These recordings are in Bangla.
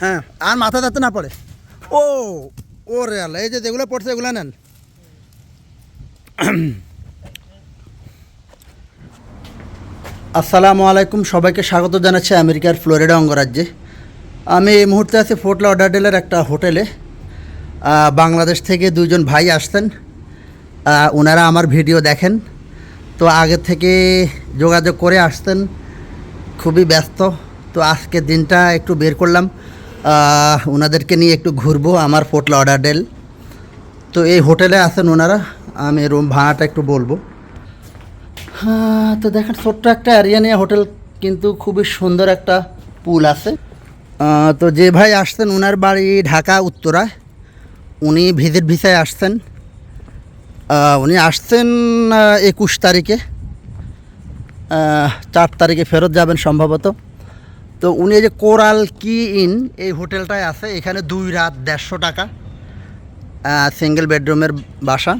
হ্যাঁ আর মাথা যাতে না পড়ে। ও ও রে আল্লাহ, এই যে যেগুলো পড়ছে এগুলো নেন। আসসালামু আলাইকুম, সবাইকে স্বাগত জানাচ্ছি আমেরিকার ফ্লোরিডা অঙ্গরাজ্যে। আমি এই মুহূর্তে আছি ফোর্ট লডারডেলের একটা হোটেলে। বাংলাদেশ থেকে দুজন ভাই আসতেন ওনারা আমার ভিডিও দেখেন। তো আগে থেকে যোগাযোগ করে আসতেন। খুবই ব্যস্ত। তো আজকে দিনটা একটু বের করলাম। ওনাদেরকে নিয়ে একটু ঘুরবো আমার ফোর্ট লডারডেল তো এই হোটেলে আছেন ওনারা, আমি রুম ভাড়াটা একটু বলব। হ্যাঁ তো দেখেন, ছোট্ট একটা এরিয়া নিয়ে হোটেল কিন্তু খুবই সুন্দর একটা পুল আছে। তো যে ভাই আসছেন, ওনার বাড়ি ঢাকা উত্তরায় উনি ভিজিট ভিসায় আসছেন। উনি আসছেন একুশ তারিখে। চার তারিখে ফেরত যাবেন সম্ভবত। তো উনি এই যে কোরাল কি ইন এই হোটেলটায় আছে এখানে দুই রাত দেড়শো টাকা সিঙ্গেল বেডরুমের বাসা।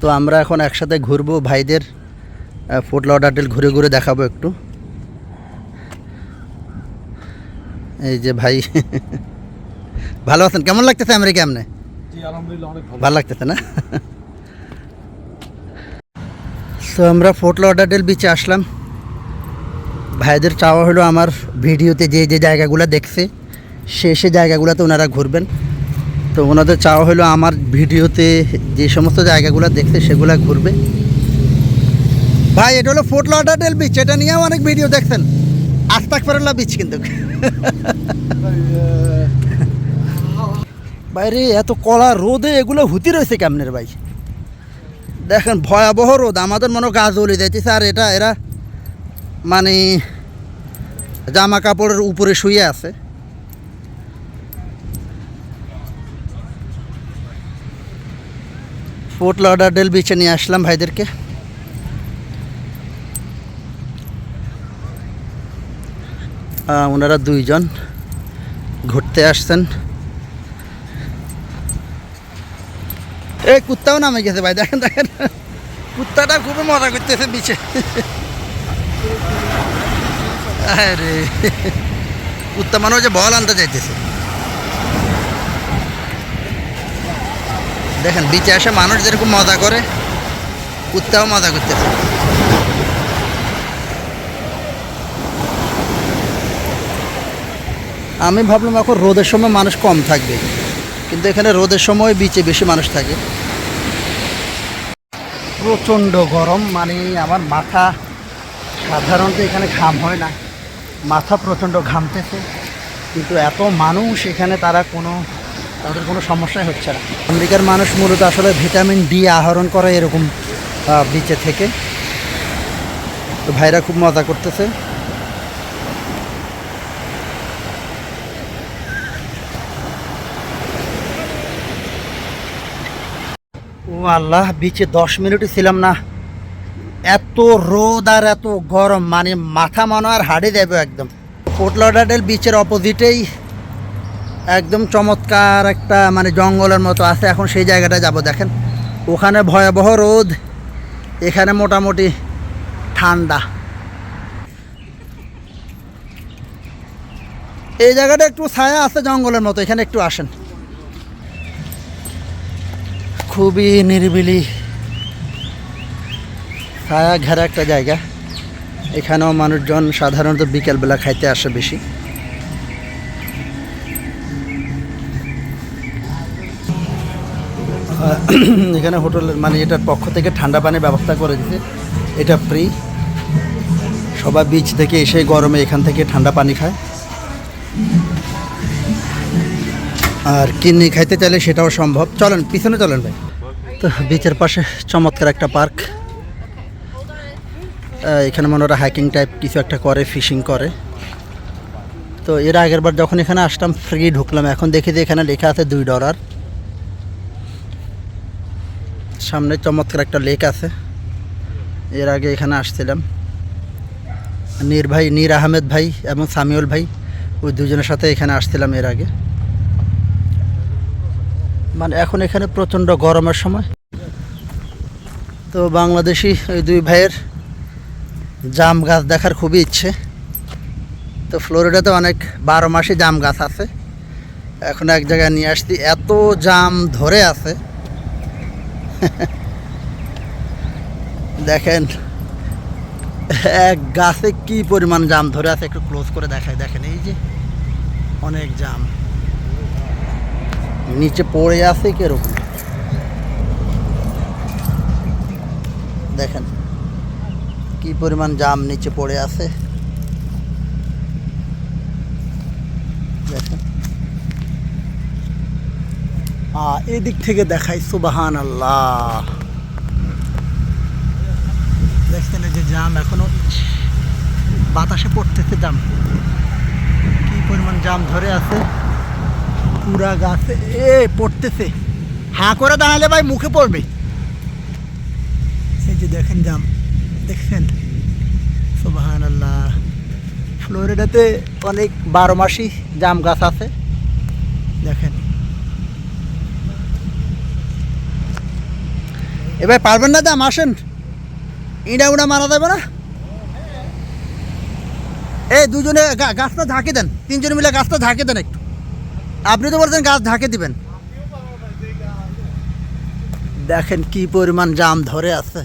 তো আমরা এখন একসাথে ঘুরবো ভাইদের ফুড লডাটেল ঘুরে ঘুরে দেখাবো একটু। এই যে ভাই ভালো আছেন? কেমন লাগতেছে আমেরিকা এমনি ভালো। লাগতেছে না? তো আমরা ফোর্ট লডারডেল বিচে আসলাম। ভাইদের চাওয়া হলো আমার ভিডিওতে যে যে জায়গাগুলো দেখছে সে সে জায়গাগুলোতে ওনারা ঘুরবেন। তো ওনাদের চাওয়া হলো আমার ভিডিওতে যে সমস্ত জায়গাগুলো দেখছে সেগুলো ঘুরবে। ভাই এটা হলো ফোর্ট লডারডেল বিচ এটা নিয়েও অনেক ভিডিও দেখছেন। আস্তাক ফেরল্লা বিচ কিন্তু। বাইরে এত কলা রোদে এগুলো হুতি রয়েছে কেমনের ভাই? দেখেন ভয়াবহ রোদ আমাদের মনে গাছ জ্বলে যাইতেছে আর এটা এরা মানে জামা কাপড়ের উপরে শুয়ে আছে। ফোর্ট লডারডেল বিচে নিয়ে আসলাম ভাইদেরকে। ওনারা দুইজন ঘুরতে আসছেন। এই কুত্তাও নামে গেছে ভাই, দেখেন দেখেন। কুত্তাটা খুবই মজা করতেছে বিচে আরে। কুত্তা মনে হচ্ছে বল আনতে চাইতেছে দেখেন, বিচে আসে মানুষ যেরকম মজা করে, কুত্তাও মজা করতেছে। আমি ভাবলাম এখন রোদের সময় মানুষ কম থাকবে, কিন্তু এখানে রোদের সময় বিচে বেশি মানুষ থাকে। প্রচণ্ড গরম মানে আমার মাথা সাধারণত এখানে ঘাম হয় না। মাথা প্রচণ্ড ঘামতেছে। কিন্তু এত মানুষ এখানে তারা কোনো, তাদের কোনো সমস্যাই হচ্ছে না। আমেরিকার মানুষ মূলত আসলে ভিটামিন ডি আহরণ করে এরকম বিচে থেকে। তো ভাইরা খুব মজা করতেছে। ও আল্লাহ, বিচে দশ মিনিটই ছিলাম না। এত রোদ আর এত গরম মানে মাথা মনে আর হাড়ে যাবে একদম। ফোর্ট লডারডেল বিচের অপোজিটেই একদম চমৎকার একটা মানে জঙ্গলের মতো আছে। এখন সেই জায়গাটা যাব, দেখেন। ওখানে ভয়াবহ রোদ, এখানে মোটামুটি ঠান্ডা। এই জায়গাটা একটু ছায়া আছে জঙ্গলের মতো, এখানে একটু আসেন। খুবই নিরিবিলি ছায়া ঘেরা একটা জায়গা। এখানেও মানুষজন সাধারণত বিকেলবেলা খাইতে আসে বেশি। এখানে হোটেলের মানে এটার পক্ষ থেকে ঠান্ডা পানির ব্যবস্থা করে দিছে। এটা ফ্রি সবাই বিচ থেকে এসে গরমে এখান থেকে ঠান্ডা পানি খায়। আর কিনে খাইতে চাইলে সেটাও সম্ভব। চলেন, পিছনে চলেন ভাই। তো বিচের পাশে চমৎকার একটা পার্ক। এখানে মনে হয় হাইকিং টাইপ কিছু একটা করে ফিশিং করে। তো এর আগের বার যখন এখানে আসলাম ফ্রি ঢুকলাম। এখন দেখি যে এখানে লেখা আছে দুই ডলার সামনে চমৎকার একটা লেক আছে। এর আগে এখানে আসছিলাম। নীর ভাই, নীর আহমেদ ভাই এবং সামিউল ভাই, ওই দুজনের সাথে এখানে আসছিলাম এর আগে। মানে এখন এখানে প্রচণ্ড গরমের সময়। তো বাংলাদেশি ওই দুই ভাইয়ের জাম গাছ দেখার খুবই ইচ্ছে। তো ফ্লোরিডাতে অনেক বারো মাসে জাম গাছ আছে। এখন এক জায়গায় নিয়ে আসছি, এত জাম ধরে আছে। দেখেন, এক গাছে কি পরিমাণ জাম ধরে আছে একটু ক্লোজ করে দেখায় দেখেন, এই যে অনেক জাম। নিচে পড়ে আছে কীরকম? দেখেন কি পরিমাণ জাম নিচে পড়ে আছে? এদিক থেকে দেখাই সুবাহান আল্লাহ দেখছেন যে জাম এখনও বাতাসে পড়তেছে জাম। কি পরিমাণ জাম ধরে আছে? পুরা গাছে, এ, পড়তেছে। হা করে দাঁড়ালে ভাই মুখে পড়বে। এই যে দেখেন জাম। দেখছেন? সুবাহান ফ্লোরিডাতে অনেক বারো মাসি জাম গাছ আছে। দেখেন। এবার পারবেন না দাম আসেন। ইঁড়া উড়া মারা যাবে না? এই দুজনে গাছটা ঝাঁকে দেন। তিনজনে মিলে গাছটা ঝাঁকে দেন একটু। আপনি তো বলছেন গাছ ঝাঁকে দিবেন। দেখেন কি পরিমাণ জাম ধরে আছে।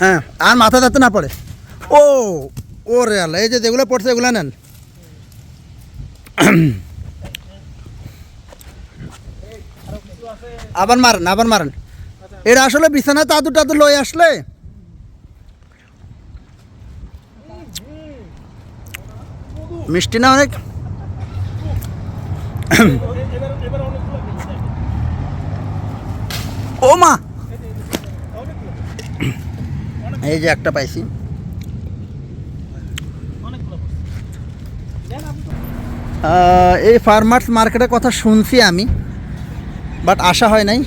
হ্যাঁ আর মাথা যাতে না পড়ে। ও ও রে আল্লাহ, এই যে যেগুলো পড়ছে এগুলো নেন। আবার মারেন আবার মারেন। এটা আসলে বিছানা তাদু টাদু লই আসলে? মিষ্টি না অনেক? ও মা এই যে একটা পাইছি। এই ফার্মার্স মার্কেটের কথা শুনছি আমি বাট আশা হয় নাই।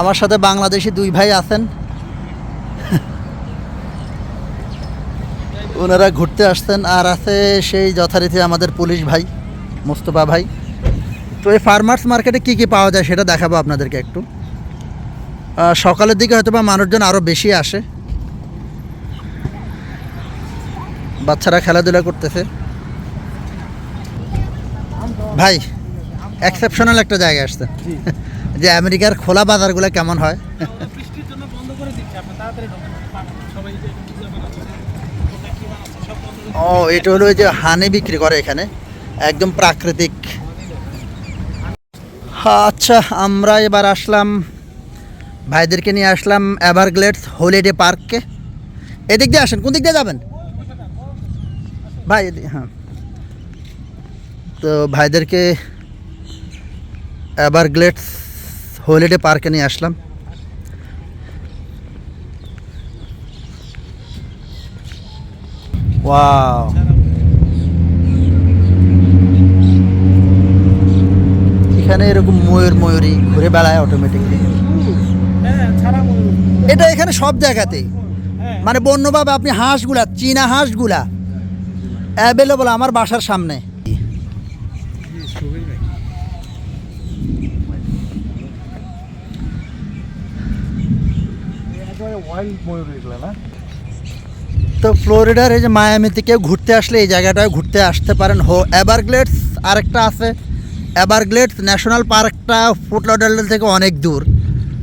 আমার সাথে বাংলাদেশি দুই ভাই আছেন। ওনারা ঘুরতে আসছেন আর আছে সেই যথারীতি আমাদের পুলিশ ভাই মোস্তফা ভাই। তো এই ফার্মার্স মার্কেটে কী কী পাওয়া যায় সেটা দেখাবো আপনাদেরকে একটু। সকালের দিকে হয়তো বা মানুষজন আরও বেশি আসে। বাচ্চারা খেলাধুলা করতেছে। ভাই এক্সেপশনাল একটা জায়গায় আসছে। যে আমেরিকার খোলা বাজারগুলো কেমন হয়? ও, এটা হলো যে হানি বিক্রি করে এখানে। একদম প্রাকৃতিক। আচ্ছা আমরা এবার আসলাম ভাইদেরকে নিয়ে আসলাম এভারগ্লেডস হলিডে পার্ককে এদিক দিয়ে আসেন, কোন দিক দিয়ে যাবেন? ভাই এদিক- হ্যাঁ। তো ভাইদেরকে এভারগ্লেডস হলিডে পার্কে নিয়ে আসলাম। ওয়াও। এখানে এরকম ময়ূর ময়ূরী ঘুরে বেড়ায় অটোমেটিকলি এটা এখানে সব জায়গাতেই। মানে বন্যভাবে আপনি হাঁসগুলা, চীনা হাঁসগুলা অ্যাভেলেবল আমার বাসার সামনে। তো ফ্লোরিডার, এই যে মায়ামিতে কেউ ঘুরতে আসলে এই জায়গাটায় ঘুরতে আসতে পারেন। হো, এভারগ্লেডস আরেকটা আছে। এভারগ্লেডস ন্যাশনাল পার্কটা ফুটলডাল থেকে অনেক দূর।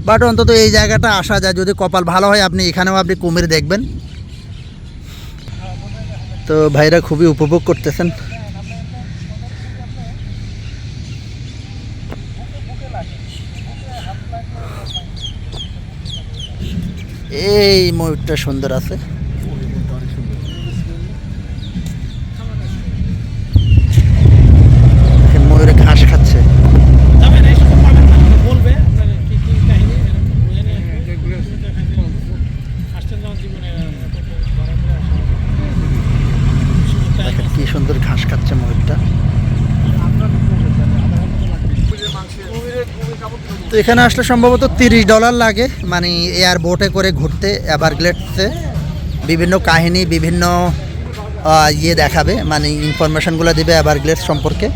বাট অন্তত এই জায়গাটা আসা যায়। যদি কপাল ভালো হয়, আপনি এখানেও আপনি কুমির দেখবেন। তো ভাইরা খুবই উপভোগ করতেছেন। এই ময়ূরটা সুন্দর আছে দেখেন ময়ূরে ঘাস খাচ্ছে যাবেন এই সব পাবেন না বলবে আপনার কি কি কাহিনী এরকম বুঝে নিয়ে আসবে আসছেন যখন জীবনে এত ধরা করে আসা শুধু টাইম দেখেন কি সুন্দর ঘাস খাচ্ছে ময়ূরটা তো এখানে আসলে সম্ভবত তিরিশ ডলার লাগে। মানে এয়ার বোটে করে ঘুরতে এভারগ্লেডসে বিভিন্ন কাহিনী, বিভিন্ন ইয়ে দেখাবে। মানে ইনফরমেশনগুলো দেবে এভারগ্লেডস সম্পর্কে।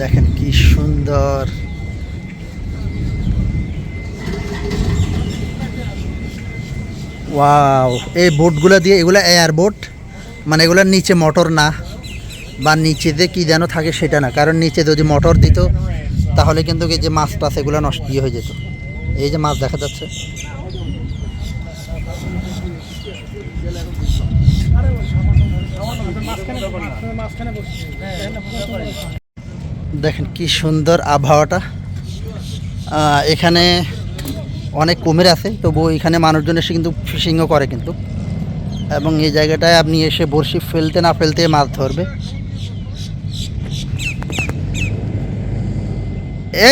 দেখেন কি সুন্দর। ওয়াও এই বোটগুলো দিয়ে এগুলো এয়ার বোট মানে এগুলোর নিচে মোটর না? বা নিচে যে কী যেন থাকে সেটা না। কারণ নিচে যদি মোটর দিত, তাহলে কিন্তু এই যে মাছ টাছ এগুলো নষ্ট ইয়ে হয়ে যেত। এই যে মাছ দেখা যাচ্ছে। দেখেন কি সুন্দর আবহাওয়াটা। এখানে অনেক কুমির আছে, তবু এখানে মানুষজন এসে কিন্তু ফিশিংও করে কিন্তু। এবং এই জায়গাটায় আপনি এসে বড়শি ফেলতে না ফেলতে মাছ ধরবে। এ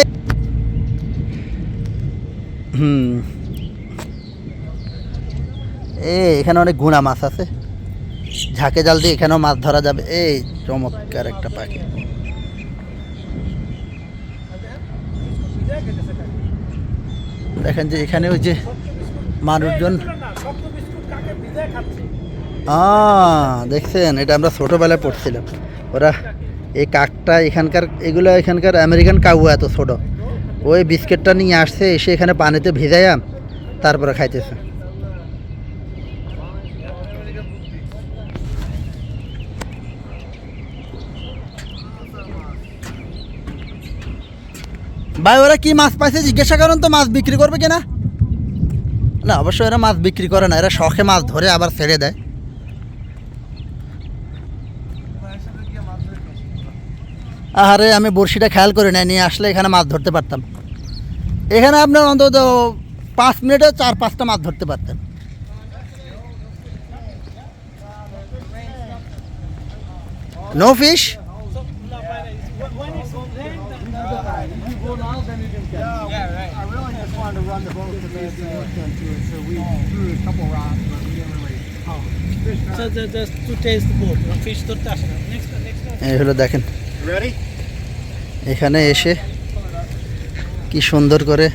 হুম। এ, এখানে অনেক গুণা মাছ আছে। ঝাঁকে জাল দিয়ে এখানেও মাছ ধরা যাবে। এই চমৎকার একটা পাখি। দেখেন যে এখানে ওই যে মানুষজন দেখছেন, এটা আমরা ছোটোবেলায় পড়ছিলাম। ওরা এই কাকটা এখানকার এগুলো এখানকার আমেরিকান কাউ এত ছোটো। ওই বিস্কিটটা নিয়ে আসছে, এসে এখানে পানিতে ভিজাইয়া তারপরে খাইতেছে। ভাই, ওরা কি মাছ পাইছে? জিজ্ঞাসা করেন তো, মাছ বিক্রি করবে কিনা? না, অবশ্যই এরা মাছ বিক্রি করে না। এরা শখে মাছ ধরে আবার ছেড়ে দেয়। আরে আমি বড়শিটা খেয়াল করি নেয় নিয়ে আসলে এখানে মাছ ধরতে পারতাম। এখানে আপনার অন্তত পাঁচ মিনিটে চার পাঁচটা মাছ ধরতে পারতেন। No fish? I really just wanted to run the boat to make the into it, so we threw a couple rods, but we didn't really fish So the, just to taste the boat, fish আসে না নেক্সট নেক্সট এই হলো দেখেন Ready? এখানে এসে কি সুন্দর করে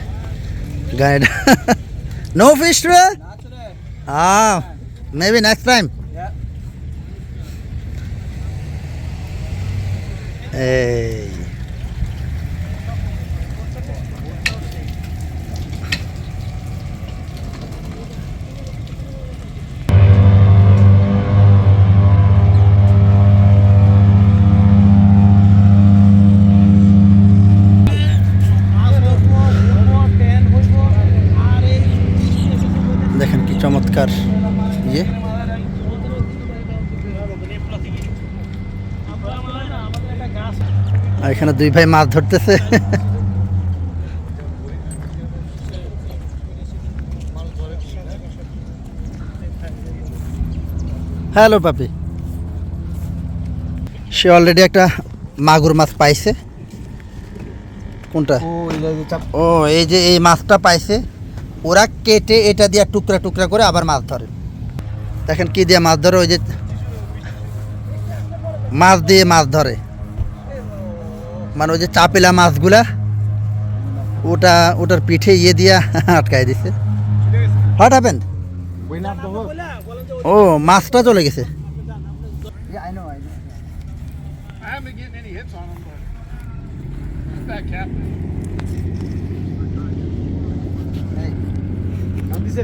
গাইড নো ফিশ রে আহ মেবি নেক্সট টাইম এই দেখেন কি চমৎকার ইয়ে আর এখানে দুই ভাই মাছ ধরতেছে। হ্যালো পাপি। সে অলরেডি একটা মাগুর মাছ পাইছে। কোনটা? ও এই যে এই মাছটা পাইছে। ওরা কেটে এটা দিয়ে টুকরা টুকরা করে আবার মাছ ধরে। দেখেন কি দিয়ে মাছ ধরে ওই যে মাছ দিয়ে মাছ ধরে। মানে ওই যে চাপেলা মাছগুলা ওটা ওটার পিঠে ইয়ে দিয়া আটকাই দিছে হোয়াট hook. ও মাছটা চলে গেছে নাকি? দেখেন দিছে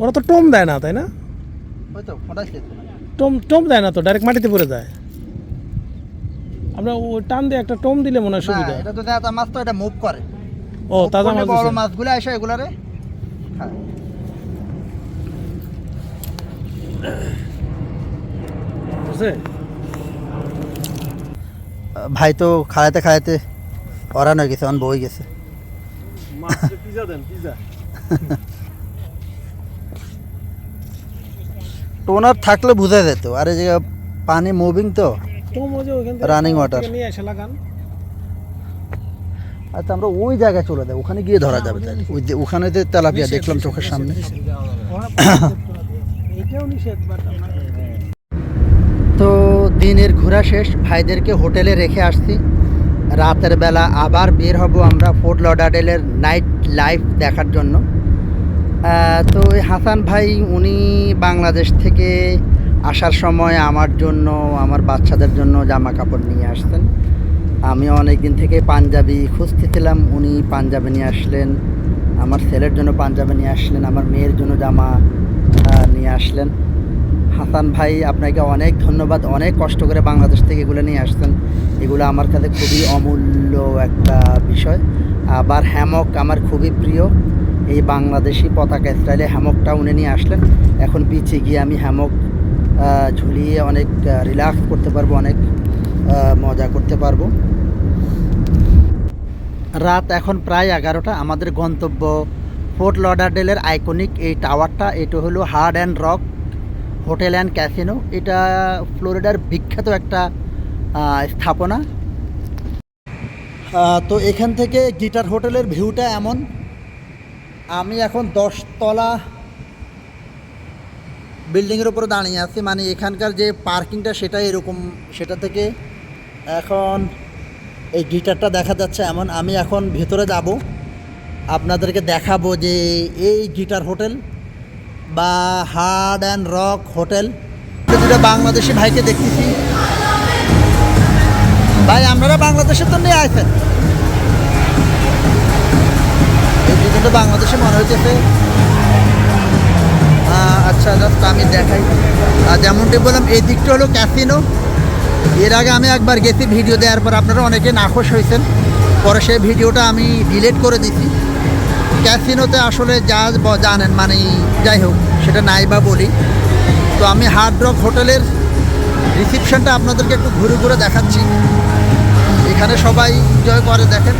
ওরা তো টম দেয় না তাই না? ওই টম টম দেয় না তো ডাইরেক্ট মাটিতে পড়ে যায়। আমরা ও টান দিয়ে একটা টম দিলে মনে হয় সুবিধা এটা তো মাছ তো এটা মুভ করে। ও তাজা মাছ বড়। মাছগুলো এগুলারে। খায়। বুঝছে ভাই তো খাড়াইতে খাড়াইতে অরান হয়ে গেছে অন বই গেছে। পিজা দেন পিজা। টোনার থাকলে বোঝা যেত। আর এই যে পানি মুভিং তো রানিং লাগান। আচ্ছা আমরা ওই জায়গায় চলে যাই ওখানে গিয়ে ধরা যাবে তাই ওই যে ওখানে যে তেলাপিয়া দেখলাম চোখের সামনে। তো দিনের ঘোরা শেষ ভাইদেরকে হোটেলে রেখে আসছি। রাতের বেলা আবার বের হব আমরা ফোর্ট লডাডেলের নাইট লাইফ দেখার জন্য। তো ওই হাসান ভাই, উনি বাংলাদেশ থেকে আসার সময় আমার জন্য, আমার বাচ্চাদের জন্য জামা কাপড় নিয়ে আসতেন। আমি অনেক দিন থেকে পাঞ্জাবি খুঁজতেছিলাম, উনি পাঞ্জাবি নিয়ে আসলেন, আমার ছেলের জন্য পাঞ্জাবি নিয়ে আসলেন, আমার মেয়ের জন্য জামা নিয়ে আসলেন। হাসান ভাই, আপনাকে অনেক ধন্যবাদ, অনেক কষ্ট করে বাংলাদেশ থেকে এগুলো নিয়ে আসতেন এগুলো আমার কাছে খুবই অমূল্য একটা বিষয়। আবার হ্যামক আমার খুবই প্রিয়। এই বাংলাদেশি পতাকা স্টাইলে হ্যামকটা উনি নিয়ে আসলেন। এখন পিছিয়ে গিয়ে আমি হ্যামক ঝুলিয়ে অনেক রিল্যাক্স করতে পারব, অনেক মজা করতে পারব। রাত এখন প্রায় এগারোটা। আমাদের গন্তব্য ফোর্ট লডারডেলের আইকনিক। এই টাওয়ারটা, এটা হলো hard and rock hotel and casino. এটা ফ্লোরিডার বিখ্যাত একটা স্থাপনা। তো এখান থেকে গিটার হোটেলের ভিউটা এমন। আমি এখন দশতলা বিল্ডিংয়ের উপরে দাঁড়িয়ে আছি। মানে এখানকার যে পার্কিংটা সেটা এরকম, সেটা থেকে এখন এই গিটারটা দেখা যাচ্ছে এমন। আমি এখন ভেতরে যাব। আপনাদেরকে দেখাবো যে এই গিটার হোটেল বা হার্ড অ্যান্ড রক হোটেল। যেটা বাংলাদেশি ভাইকে দেখতেছি। ভাই, আপনারা বাংলাদেশের তো নিয়ে আসেন দুজনটা বাংলাদেশে মনে আহ, আচ্ছা জাস্ট আমি দেখাই। আর যেমনটি বললাম এই দিকটা হলো ক্যাসিনো এর আগে আমি একবার গেছি ভিডিও দেওয়ার পর আপনারা অনেকে নাখোশ হয়েছেন। পরে সেই ভিডিওটা আমি ডিলিট করে দিছি। ক্যাসিনোতে আসলে যা জানেন মানে যাই হোক সেটা নাই বা বলি। তো আমি হার্ড রক হোটেলের রিসিপশনটা আপনাদেরকে একটু ঘুরে ঘুরে দেখাচ্ছি। এখানে সবাই এনজয় করে দেখেন।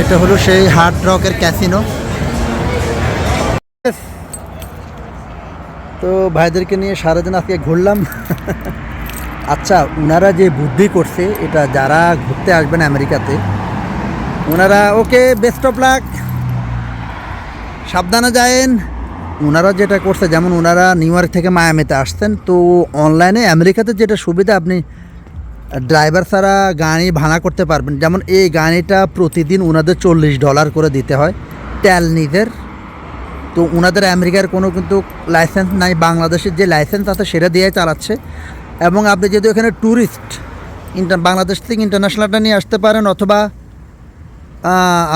এটা হলো সেই হার্ড রকের ক্যাসিনো তো ভাইদেরকে নিয়ে সারাদিন আজকে ঘুরলাম। আচ্ছা ওনারা যে বুদ্ধি করছে, এটা যারা ঘুরতে আসবেন আমেরিকাতে ওনারা ওকে বেস্ট অফ লাক সাবধানে যায়েন। ওনারা যেটা করছে, যেমন ওনারা নিউ ইয়র্ক থেকে মায়ামিতে আসতেন, তো অনলাইনে আমেরিকাতে যেটা সুবিধা, আপনি ড্রাইভার ছাড়া গাড়ি ভাড়া করতে পারবেন। যেমন এই গাড়িটা প্রতিদিন ওনাদের চল্লিশ ডলার করে দিতে হয়, তেল নিজের। তো ওনাদের আমেরিকার কোনো কিন্তু লাইসেন্স নাই, বাংলাদেশের যে লাইসেন্স আছে সেটা দিয়ে চালাচ্ছে। এবং আপনি যদি এখানে ট্যুরিস্ট, ইন্টার বাংলাদেশ থেকে ইন্টারন্যাশনালটা নিয়ে আসতে পারেন অথবা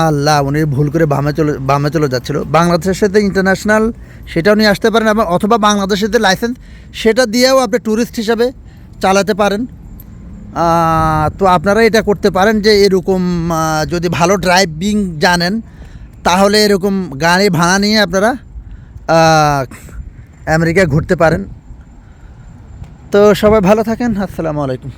আল্লাহ, উনি ভুল করে বামে চলে বামে চলে যাচ্ছিল। বাংলাদেশের সাথে ইন্টারন্যাশনাল সেটাও নিয়ে আসতে পারেন এবং অথবা বাংলাদেশের যে লাইসেন্স, সেটা দিয়েও আপনি ট্যুরিস্ট হিসাবে চালাতে পারেন। তো আপনারা এটা করতে পারেন যে এরকম যদি ভালো ড্রাইভিং জানেন, তাহলে এরকম গাড়ি ভাড়া নিয়ে আপনারা আমেরিকায় ঘুরতে পারেন। তো সবাই ভালো থাকেন, আসসালামু আলাইকুম।